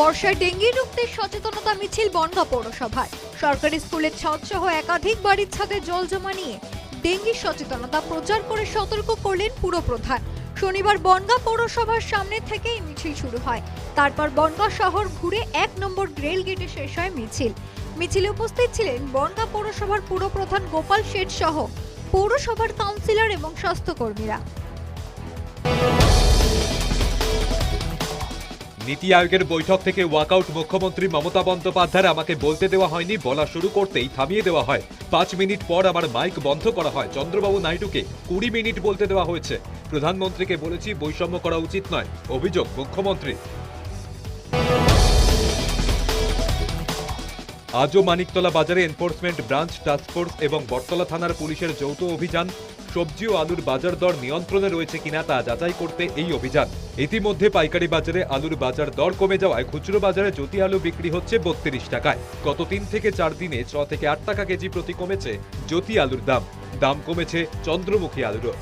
বর্ষায় ডেঙ্গি রুখতে সচেতনতা মিছিল বনগা পৌরসভায়। সরকারি স্কুলের ছাদ সহ একাধিক বাড়ির ছাদে জল জমা নিয়ে ডেঙ্গি সচেতনতা প্রচার করে সতর্ক করলেন পুরপ্রধান। শনিবার বনগা পৌরসভার সামনে থেকে এই মিছিল শুরু হয়। তারপর বনগা শহর ঘুরে এক নম্বর রেল গেটে শেষ হয় মিছিল। মিছিলে উপস্থিত ছিলেন বনগা পৌরসভার পুরপ্রধান গোপাল শেঠ সহ পৌরসভার কাউন্সিলর এবং স্বাস্থ্যকর্মীরা। নীতি আয়োগের বৈঠক থেকে ওয়াকআউট মুখ্যমন্ত্রী মমতা বন্দ্যোপাধ্যায় আমাকে বলতে দেওয়া হয়নি, বলা শুরু করতেই থামিয়ে দেওয়া হয়। পাঁচ মিনিট পর আমার মাইক বন্ধ করা হয়। চন্দ্রবাবু নাইডুকে কুড়ি মিনিট বলতে দেওয়া হয়েছে। প্রধানমন্ত্রীকে বলেছি বৈষম্য করা উচিত নয়, অভিযোগ মুখ্যমন্ত্রী আজও মানিকতলা বাজারে এনফোর্সমেন্ট ব্রাঞ্চ টাস্কফোর্স এবং বটতলা থানার পুলিশের যৌথ অভিযান, সবজি ও আলুর বাজার দর নিয়ন্ত্রণে রয়েছে কিনা তা যাচাই করতে এই অভিযান। ইতিমধ্যে পাইকারি বাজারে আলুর বাজার দর কমে যাওয়ায় খুচরো বাজারে জ্যোতি আলু বিক্রি হচ্ছে বত্রিশ টাকায়। গত তিন থেকে চার দিনে ছ থেকে আট টাকা কেজি প্রতি কমেছে জ্যোতি আলুর দাম। দাম কমেছে চন্দ্রমুখী আলুরও।